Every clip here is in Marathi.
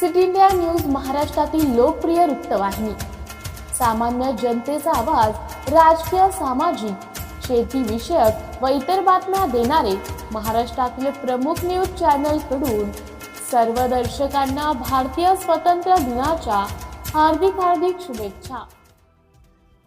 सिटी इंडिया न्यूज महाराष्ट्रातील लोकप्रिय वृत्तवाहिनी. सामान्य जनतेचा आवाज राजकीय सामाजिक शेती विषयक व इतर बातम्या देणारे महाराष्ट्रातील प्रमुख न्यूज चॅनलकडून सर्व दर्शकांना भारतीय स्वातंत्र्य दिनाच्या हार्दिक हार्दिक शुभेच्छा.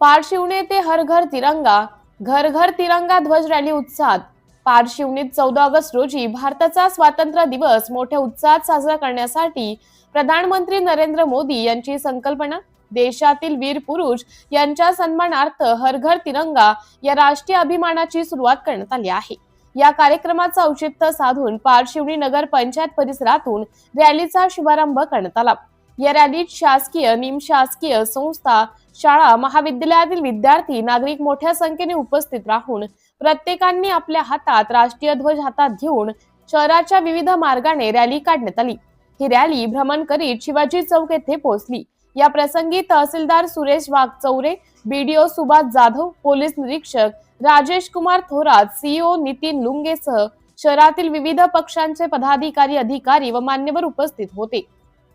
पारशिवणे ते हर घर तिरंगा घर घर तिरंगा ध्वज रॅली उत्साहात पारशिवनीत चौदा ऑगस्ट रोजी भारताचा स्वातंत्र्य दिवस मोठ्या उत्साहात साजरा करण्यासाठी प्रधानमंत्री नरेंद्र मोदी यांची संकल्पना देशातील वीर पुरुष यांच्या सन्मानार्थ हर घर तिरंगा या राष्ट्रीय अभिमानाची सुरुवात करण्यात आली आहे. या कार्यक्रमाचं औचित्य साधून पारशिवणी नगर पंचायत परिसरातून रॅलीचा शुभारंभ करण्यात आला. या रॅलीत शासकीय निमशासकीय संस्था शाळा महाविद्यालयातील विद्यार्थी नागरिक मोठ्या संख्येने उपस्थित राहून प्रत्येकांनी आपल्या हातात राष्ट्रीय ध्वज हातात घेऊन शहराच्या विविध मार्गाने रॅली काढण्यात आली. ही रॅली भ्रमण करीत शिवाजी चौक येथे पोहोचली. या प्रसंगी तहसीलदार सुरेश वाघचौरे बीडीओ सुभाष जाधव पोलीस निरीक्षक राजेश कुमार थोरात सीईओ नितीन लुंगेसह शहरातील विविध पक्षांचे पदाधिकारी अधिकारी व मान्यवर उपस्थित होते.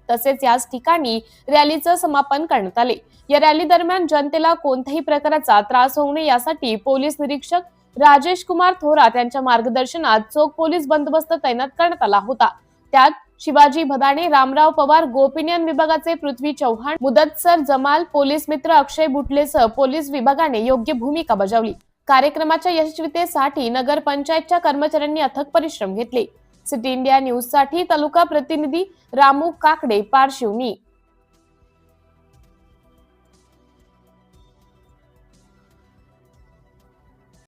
तसेच याच ठिकाणी रॅलीचं समापन करण्यात आले. या रॅली दरम्यान जनतेला कोणत्याही प्रकारचा त्रास होऊ नये यासाठी पोलीस निरीक्षक राजेश कुमार थोरात यांच्या मार्गदर्शनात चोख पोलीस बंदोबस्त तैनात करण्यात आला होता. त्यात शिवाजी भदाणे रामराव पवार गोपिनियन विभागाचे पृथ्वी चव्हाण मुदतसर जमाल पोलीस मित्र अक्षय बुटलेसह पोलीस विभागाने योग्य भूमिका बजावली. कार्यक्रमाच्या यशस्वीतेसाठी नगर पंचायतच्या कर्मचाऱ्यांनी अथक परिश्रम घेतले. सिटी इंडिया न्यूजसाठी तालुका प्रतिनिधी रामू काकडे पारशिवनी.